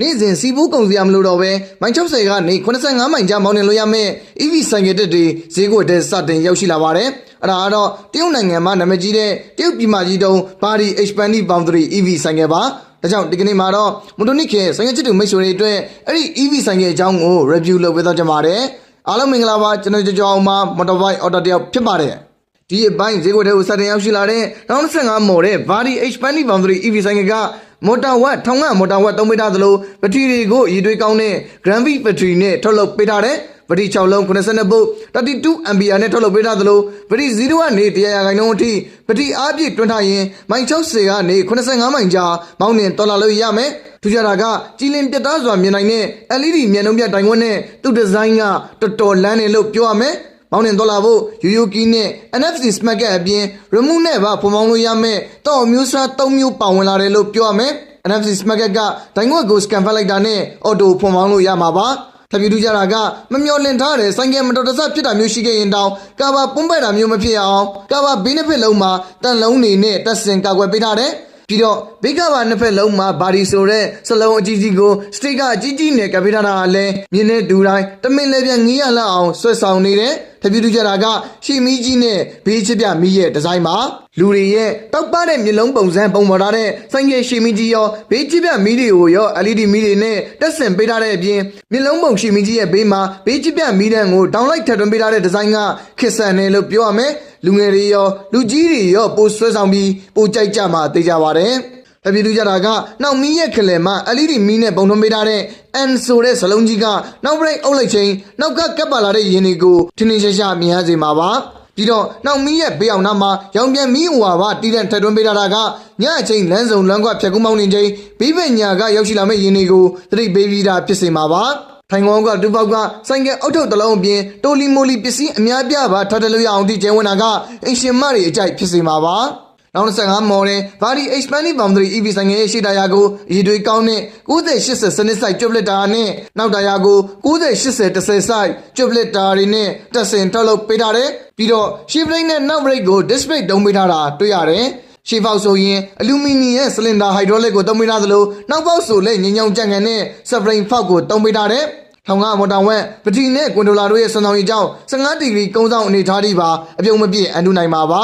နေ့စဉ်စီဘူးကုန်စရာမလိုတော့ပဲမိုင်60ကနေ85မိုင်ကြားမောင်းနှင်လို့ရမယ့် EV ဆိုင်ကယ်တက်တွေဈေးကွက်ထဲစတင်ရောက်ရှိလာပါတယ်။အဲ့ဒါကတော့တရုတ်နိုင်ငံမှာနာမည်ကြီးတဲ့တရုတ်ပြည်မကြီးတုံး Body Expanding Boundary EV ဆိုင်ကယ်ပါ။ဒါကြောင့်ဒီကနေ့မှာတော့မတိုနစ်ခင်ဆိုင်ကယ်ချစ်သူမိတ်ဆွေတွေအတွက်အဲ့ဒီ EV ဆိုင်ကယ်အကြောင်းကို review လုပ်ပေးတော့ကြပါတယ်။အားလုံးမင်္ဂလာပါကျွန်တော်ကြောကြောအောင်မှာ Motorbike Auto တယောက်ဖြစ်ပါတယ်။ ဒီအပိုင်းဈေးကွက်ထဲကိုစတင်ရောက်ရှိလာတဲ့2025မော်တဲ့ Body Expanding Boundary EV ဆိုင်ကကမော်တာဝက်ထောင်ကမော်တာဝက်သုံးပေးထားသလိုဘက်ထရီတွေကိုရည်သွေးကောင်းတဲ့ Grand V ဘက်ထရီနဲ့ထုတ်လုပ်ပေးထားတဲ့ဘက်ထရီ6လုံး82ဗုတ်32 ampere နဲ့ထုတ်လုပ်ပေးထားသလိုဘက်ထရီ0ကနေ100ရာခိုင်နှုန်းအထိဘက်ထရီအားပြည့်တွန်းထားရင်မိုင်60ကနေ85မိုင်ကြာမောင်းနှင်တော်လာလို့ရမယ်ထူးခြားတာကကြည်လင်ပြတ်သားစွာမြင်နိုင်တဲ့ LED မျက်နှာပြတိုင်ဝက်နဲ့သူ့ဒီဇိုင်းကတော်တော်လန်းတယ်လို့ပြောရမယ် မောင်းနှင်သွားလာဖို့ယူယူကီနဲ့ NFC Smart ကအပြင် remote နဲ့ပါပုံမောင်းလို့ရမယ်တော့အမျိုးအစား၃မျိုးပါဝင်လာတယ်လို့ပြောရမယ် NFC Smart ကဒိုင်ငွက်ကို scan ဖတ်လိုက်တာနဲ့ auto ပုံမောင်းလို့ရမှာပါထပ်ပြီးထူးကြတာကမမျောလင့်ထားတဲ့ဆိုင်ကယ်မတော်တဆဖြစ်တာမျိုးရှိခဲ့ရင်တောင်ကာဘာပုံပိုက်တာမျိုးမဖြစ်အောင်ကာဘာဘေးနှစ်ဖက်လုံးမှာတန်လုံးနေနဲ့တက်စင်ကာကွယ်ပေးထားတယ်ပြီးတော့ဘေးကဘာနှစ်ဖက်လုံးမှာဘာဒီဆိုတဲ့စလုံးအကြီးကြီးကိုစတိတ်ကအကြီးကြီးနဲ့ကပ်ပေးထားတာကလည်းမြင်းနဲ့ဒူတိုင်းတမင်လည်းပြန်ငီးရလောက်အောင်ဆွဲဆောင်နေတယ် တပြူတူကြတာကရှီမီကြီးနဲ့ဘေးချစ်ပြမီးရဲ့ဒီဇိုင်းမှာလူတွေရဲ့တောက်ပတဲ့မျက်လုံးပုံစံပုံပေါ်ထားတဲ့ဆိုင်ကယ်ရှီမီကြီးရောဘေးချစ်ပြမီးတွေကိုရော LED မီးတွေနဲ့တက်ဆင်ပေးထားတဲ့အပြင်မျက်လုံးပုံရှီမီကြီးရဲ့ဘေးမှာဘေးချစ်ပြမီးတန်းကိုဒေါင်းလိုက်ထပ်သွင်းပေးထားတဲ့ဒီဇိုင်းကခစ်ဆန်တယ်လို့ပြောရမယ်လူငယ်တွေရောလူကြီးတွေရောပိုဆွဲဆောင်ပြီးပိုကြိုက်ကြမှာသိကြပါတယ် တပြည့်တူကြတာကနောက်မီးရဲ့ခလဲမှာ LED မီးနဲ့ပုံထုံးပေးထားတဲ့ N ဆိုတဲ့စလုံးကြီးကနောက်ဘရိတ်အုပ်လိုက်ချင်းနောက်ကကပ်ပါလာတဲ့ယင်းတွေကိုထင်းထင်းရှားရှားမြင်ရစေမှာပါပြီးတော့နောက်မီးရဲ့ဘေးအောင်နားမှာရောင်ပြန်မီးဟွာပါတီးတဲ့ထက်တွန်းပေးထားတာကညအချိန်လမ်းစုံလမ်းကွက်ဖြတ်ကူးမောင်းနေချိန်ဘေးပညာကရောက်ရှိလာမယ့်ယင်းတွေကိုသတိပေးပြီးတာဖြစ်စေမှာပါထိုင်ကောင်းကဒူပေါက်ကဆိုင်ကယ်အုတ်ထုတ်တစ်လုံးအပြင်တိုလီမိုလီပစ္စည်းအများပြားပါထွက်တယ်လို့ရအောင်ဒီကျဲဝင်တာကအင်ရှင်မတွေအကြိုက်ဖြစ်စေမှာပါ နောက်25မော်တဲ့ Body Expanding Boundary EV ဆိုင်ငယ်ရဲ့ရှေ့တာယာကိုရည်တွေကောင်းတဲ့9080စနစ်ဆိုင်ကျွတ်လက်တာနဲ့နောက်တာယာကို9080 10ဆိုင်ကျွတ်လက်တာတွေနဲ့တက်ဆင်ထုတ်လုပ်ပေးထားတယ်ပြီးတော့ shift brake နဲ့နောက် brake ကို display တုံးပေးထားတာတွေ့ရတယ်ရှေ့ပေါက်ဆိုရင်အလူမီနီယံစလင်ဒါဟိုက်ဒရိုလစ်ကိုတုံးပေးထားသလိုနောက်ပေါက်ဆိုလည်းညင်ညောင်ကြံ့ကန်တဲ့ spring fork ကိုတုံးပေးထားတယ်ထောင်ကမော်တာဝက်ပတိနဲ့ကွန်တိုလာတို့ရဲ့စွမ်းဆောင်ရည်ကြောင့်15ဒီဂရီကုန်းဆောင်အနေထားထိပါအပြုံမပြည့်အန်တူနိုင်မှာပါ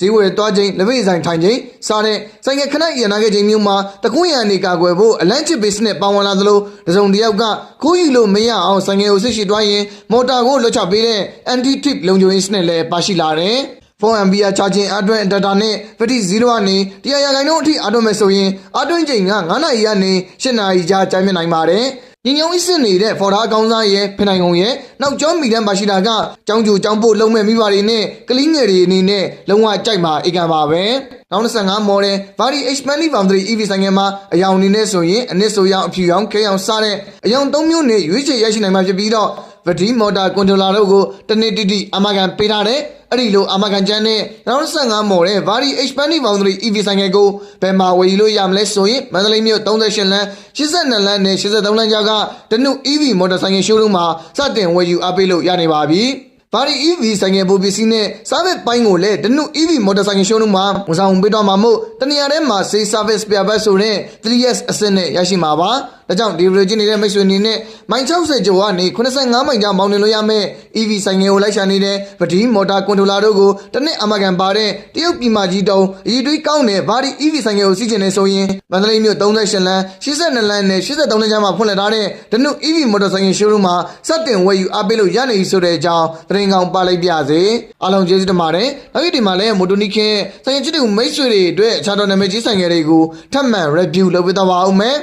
ဈေးဝယ်သွားချိန်လက်ဝိဆိုင်ထိုင်ချိန်စားတဲ့ဆိုင်ကခဏရနာခဲ့ချိန်မျိုးမှာတကွန်းရံနေကာကွယ်ဖို့အလန့်ချစ်ဘေးစနဲ့ပါဝင်လာသလိုတစုံတစ်ယောက်ကခိုးယူလို့မရအောင်ဆိုင်ငယ်ကိုဆွရှိသွားရင်မော်တာကိုလွှတ်ချပေးတဲ့ anti tip လုံခြုံရေးစနစ်လည်းပါရှိလာတယ် 4 ampere charging အတွင်း data နဲ့ဘက်ထရီ0ကနေ100ရာခိုင်နှုန်းအထိအားသွင်းမယ်ဆိုရင်အားသွင်းချိန်က9နာရီကနေ10နာရီကြာကြာမြင့်နိုင်ပါတယ်။ညင်ညုံအစ်စ်နေတဲ့ဖော်ဒါကောင်းစားရဲ့ဖိနိုင်ကုန်ရဲ့နောက်ကျောင်းမိတန်းပါရှိတာကကျောင်းကျူကျောင်းပို့လုံးမဲ့မိဘတွေနဲ့ကလေးငယ်တွေအနေနဲ့လုံးဝကြိုက်မှာအေကန်ပါပဲ။နောက်25 model Body Expanding Boundary EV ဆိုင်ငယ်မှာအယောင်အနေနဲ့ဆိုရင်အနစ်ဆိုရောင်အဖြူရောင်ခဲရောင်စားတဲ့အယောင်၃မျိုးနဲ့ရွေးချယ်ရရှိနိုင်မှာဖြစ်ပြီးတော့ ဗဒီမော်တာကွန်ထရိုလာတို့ကိုတနေ့တိတိအမကန်ပေးထားတဲ့အဲ့ဒီလိုအမကန်ချမ်းနဲ့နောက်25မော်တဲ့ Body Expanding Boundary EV ဆိုင်ငယ်ကိုဘယ်မှာဝယ်ယူလို့ရမလဲဆိုရင်မန္တလေးမြို့38လမ်း82လမ်းနဲ့83လမ်းကြားကတနု EV မော်တာဆိုင်ငယ်ရှိုးရုံးမှာစတင်ဝယ်ယူအားပေးလို့ရနေပါပြီ။ဘာဒီ EV ဆိုင်ငယ်ပိုပစ္စည်းနဲ့ service ပိုင်းကိုလည်းတနု EV မော်တော်ဆိုင်ငယ်ရှိုးလုံးမှာဝန်ဆောင်ပေးတော့မှာမို့တနေရာထဲမှာ say service ပြပတ်ဆိုတဲ့ 3S အဆင့်နဲ့ရရှိမှာပါ။ ဒါကြောင့်ဒီဗီဒီယိုကြည့်နေတဲ့မိတ်ဆွေအနေနဲ့မိုင်60ကျော်ကနေ85မိုင်ကြာမောင်းနေလို့ရမယ့် EV ဆိုင်ငယ်ကိုလိုက်ရှာနေတဲ့ဗဒီမော်တာကွန်ထရိုလာတို့ကိုတစ်နှစ်အမကန်ပါတဲ့တရုတ်ပြည်မကြီးတုံးအည်တွေးကောင်းတဲ့ဘာဒီ EV ဆိုင်ငယ်ကိုစီးကျင်နေဆိုရင်မန္တလေးမြို့38လမ်း82လမ်းနဲ့83လမ်းကြားမှာဖွင့်လှစ်ထားတဲ့ဒနု EV မော်တော်ဆိုင်ငယ်ရှိုးရုံးမှာစတင်ဝယ်ယူအားပေးလို့ရနေပြီဆိုတဲ့အကြောင်းသတင်းကောင်းပါလိုက်ပြစေအားလုံးကျေးဇူးတင်ပါတယ်နောက်ဒီမှာလည်းမိုတိုနီခင်ဆိုင်ငယ်ချစ်တူမိတ်ဆွေတွေအတွက်အခြားသောနာမည်ကြီးဆိုင်ငယ်တွေကိုထပ်မံ review လုပ်ပေးသွားပါဦးမယ်